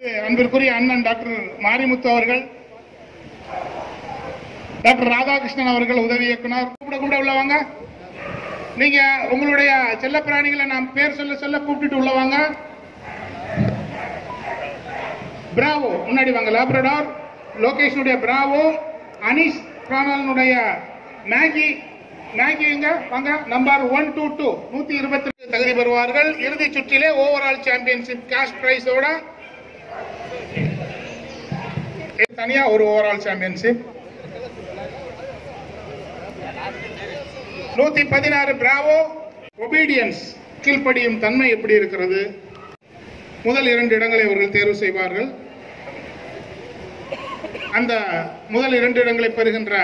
அன்பிற்குரிய அண்ணன் டாக்டர் மாரிமுத்து அவர்கள் டாக்டர் ராதாகிருஷ்ணன் அவர்கள் உதவி இயக்குனர். கூப்பிட கூப்பிட உள்ளவாங்க நீங்க உங்களுடைய செல்ல பிராணிகளை நாம் பேர் சொல்ல சொல்ல கூப்பிட்டு உள்ளவாங்க பிராவோ முன்னாடி வாங்க. லேப்ரடார் லோகேஷனுடைய பிராவோ அனிஷ் பிராணனுடைய மேகி மேகி எங்க? வாங்க நம்பர் ஒன் டூ டூ நூத்தி இருபத்தி தகுதி பெறுவார்கள். இறுதி சுற்றிலே ஓவரால் சாம்பியன்ஷிப் கேஷ் பிரைஸோட தனியா ஒரு ஓவரால் சாம்பியன்ஷிப் நூத்தி பதினாறு பிராவோ ஒபீடியன்ஸ் கீழ்ப்படியும் தன்மை எப்படி இருக்கிறது? முதல் இரண்டு இடங்களை அவர்கள் தேர்வு செய்வார்கள். அந்த முதல் இரண்டு இடங்களை பெறுகின்ற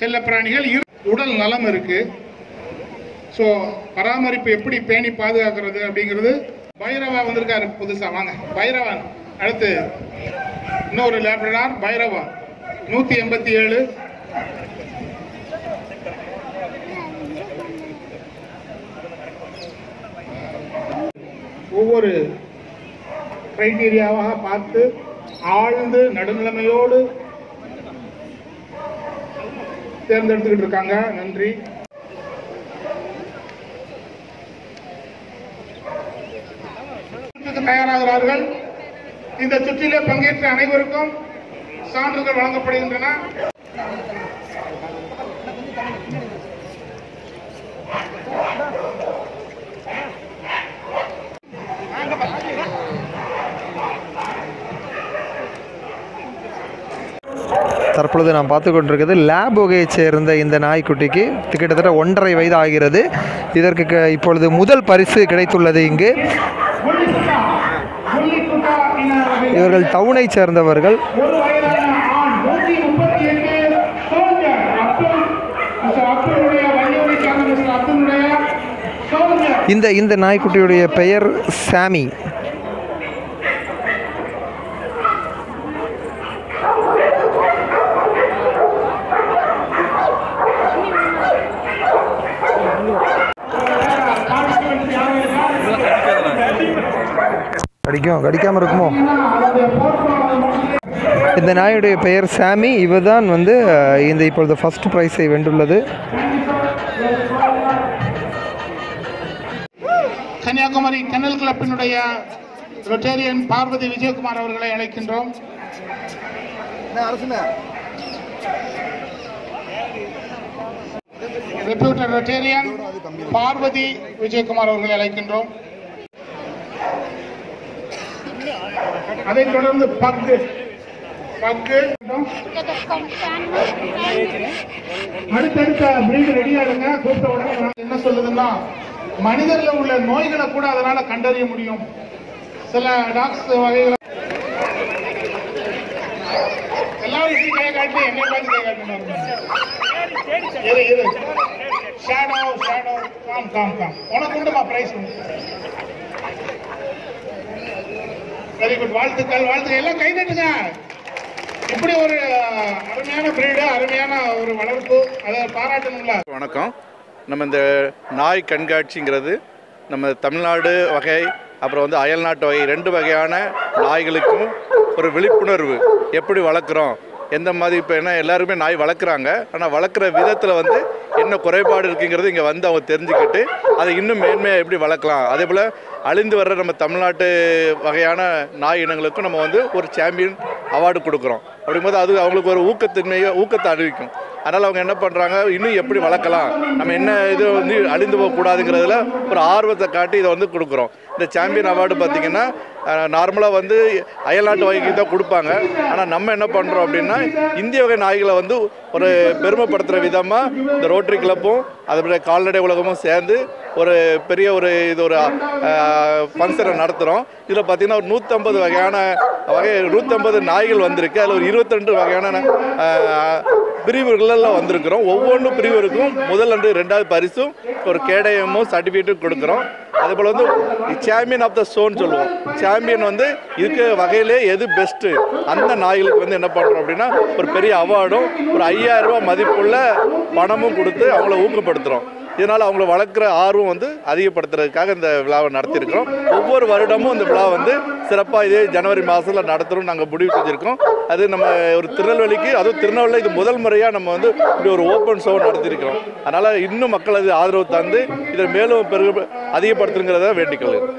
செல்ல பிராணிகள் உடல் நலம் இருக்கு. ஸோ பராமரிப்பு எப்படி பேணி பாதுகாக்கிறது அப்படிங்கிறது பைரவா வந்திருக்காரு புதுசா. வாங்க பைரவன் அடுத்து இன்னொரு லேப்ரடார் பைரவா. நூத்தி எண்பத்தி ஏழு. ஒவ்வொரு கிரைட்டீரியாவாக பார்த்து ஆழ்ந்து நடுநிலைமையோடு தேர்ந்தெடுத்துக்கிட்டு இருக்காங்க. நன்றி. சுற்றுக்கு தயாராகிறார்கள். இந்த சுற்றிலே பங்கேற்ற அனைவருக்கும் சான்றுகள் வழங்கப்படுகின்றன. தற்பொழுது நாம் பார்த்து கொண்டிருக்கிறது லேப் வகையைச் சேர்ந்த இந்த நாய்க்குட்டிக்கு கிட்டத்தட்ட ஒன்றரை வயது ஆகிறது இதற்கு இப்பொழுது முதல் பரிசு கிடைத்துள்ளது இங்கு. இவர்கள் டவுனைச் சேர்ந்தவர்கள். இந்த இந்த நாய்க்குட்டியுடைய பெயர் சாமி. கடிக்கும் கடிக்காமல் இருக்குமோ? இந்த நாயுடைய பெயர் சாமி. இவர்தான் வந்து இந்த இப்பொழுது ஃபர்ஸ்ட் ப்ரைஸை வென்றுள்ளது. கன்னியாகுமரி கென்னல் கிளப்பினுடைய ரொட்டேரியன் பார்வதி விஜயகுமார் அவர்களை அழைக்கின்றோம். ரெப்யூட்டர் ரொட்டேரியன் பார்வதி விஜயகுமார் அவர்களை அழைக்கின்றோம். அதைத் தொடர்ந்து பக்கு பக்கு அடுத்தடுத்த பிரீடு ரெடியாடுங்க கூப்பிட்ட உடனே என்ன சொல்லுதுன்னா மனிதர்ல உள்ள நோய்களை கூட அதனால கண்டறிய முடியும். சில டாக்ஸ் வகைகளை எல்லாரும் இப்படி கை காட்டி பார்த்து கை இரு இரு. Shadow shadow come come come உனக்கு உண்டுமா பிரைஸ் வெரி குட் வாழ்த்துக்கள் வாழ்த்துக்கள். எல்லாம் கை தட்டுங்க. இப்படி ஒரு அருமையான பிரீடு அருமையான ஒரு வளர்ப்பு. அதை பாராட்டணும்ல. வணக்கம். நம்ம இந்த நாய் கண்காட்சிங்கிறது நம்ம தமிழ்நாடு வகை அப்புறம் வந்து அயல்நாட்டு வகை ரெண்டு வகையான நாய்களுக்கும் ஒரு விழிப்புணர்வு. எப்படி வளர்க்குறோம்? எந்த மாதிரி இப்போ என்ன எல்லாருமே நாய் வளர்க்குறாங்க. ஆனால் வளர்க்குற விதத்தில் வந்து என்ன குறைபாடு இருக்குங்கிறது இங்கே வந்து அவங்க தெரிஞ்சுக்கிட்டு அதை இன்னும் மேன்மையாக எப்படி வளர்க்கலாம்? அதே போல் அழிந்து வர்ற நம்ம தமிழ்நாட்டு வகையான நாய் இனங்களுக்கும் நம்ம வந்து ஒரு சாம்பியன் அவார்டு கொடுக்குறோம். அப்படிங்கும்போது அது அவங்களுக்கு ஒரு ஊக்கத்தன்மையை ஊக்கத்தை அறிவிக்கும் அதனால் அவங்க என்ன பண்ணுறாங்க இன்னும் எப்படி வளர்க்கலாம்? நம்ம என்ன இது வந்து அழிந்து போகக்கூடாதுங்கிறதுல ஒரு ஆர்வத்தை காட்டி இதை வந்து கொடுக்குறோம். இந்த சாம்பியன் அவார்டு பார்த்திங்கன்னா நார்மலாக வந்து அயல்நாட்டு வகைக்கு தான் கொடுப்பாங்க. ஆனால் நம்ம என்ன பண்ணுறோம் அப்படின்னா இந்திய வகை நாய்களை வந்து ஒரு பெருமைப்படுத்துகிற விதமாக இந்த ரோட்டரி கிளப்பும் அதுபோல் கால்நடை உலகமும் சேர்ந்து ஒரு பெரிய ஒரு இது ஒரு ஃபங்க்ஷனை நடத்துகிறோம் இதில் பார்த்தீங்கன்னா ஒரு நூற்றம்பது வகையான வகை நூற்றம்பது நாய்கள் வந்திருக்கு. அதில் ஒரு இருபத்தெண்டு வகையான பிரிவுகளெல்லாம் வந்திருக்கிறோம். ஒவ்வொன்றும் பிரிவிற்கும் முதல் அன்று ரெண்டாவது பரிசும் ஒரு கேடயமும் சர்டிஃபிகேட்டும் கொடுக்குறோம். அதே போல் வந்து சாம்பியன் ஆஃப் த ஸ்டோன் சொல்லுவோம். சாம்பியன் வந்து இருக்க வகையிலே எது பெஸ்ட்டு அந்த நாய்களுக்கு வந்து என்ன பண்ணுறோம் அப்படின்னா ஒரு பெரிய அவார்டும் ஒரு ஐயாயிரம் மதிப்புள்ள பணமும் கொடுத்து அவங்கள ஊக்கப்படுத்துகிறோம் இதனால் அவங்கள வளர்க்குற ஆர்வம் வந்து அதிகப்படுத்துறதுக்காக இந்த விழாவை நடத்தியிருக்கிறோம். ஒவ்வொரு வருடமும் இந்த விழா வந்து சிறப்பாக இதே ஜனவரி மாதத்தில் நடத்துகிறோம் நாங்கள் முடிவு செஞ்சுருக்கோம். அது நம்ம ஒரு திருநெல்வேலிக்கு அதுவும் திருநெல்வேலி இது முதல் முறையாக நம்ம வந்து இப்படி ஒரு ஓப்பன் ஷோ நடத்தியிருக்கிறோம். அதனால் இன்னும் மக்கள் அது ஆதரவு தந்து இதை மேலும் பெருக அதிகப்படுத்துங்கிறத வேண்டிக்கொள்கிறேன்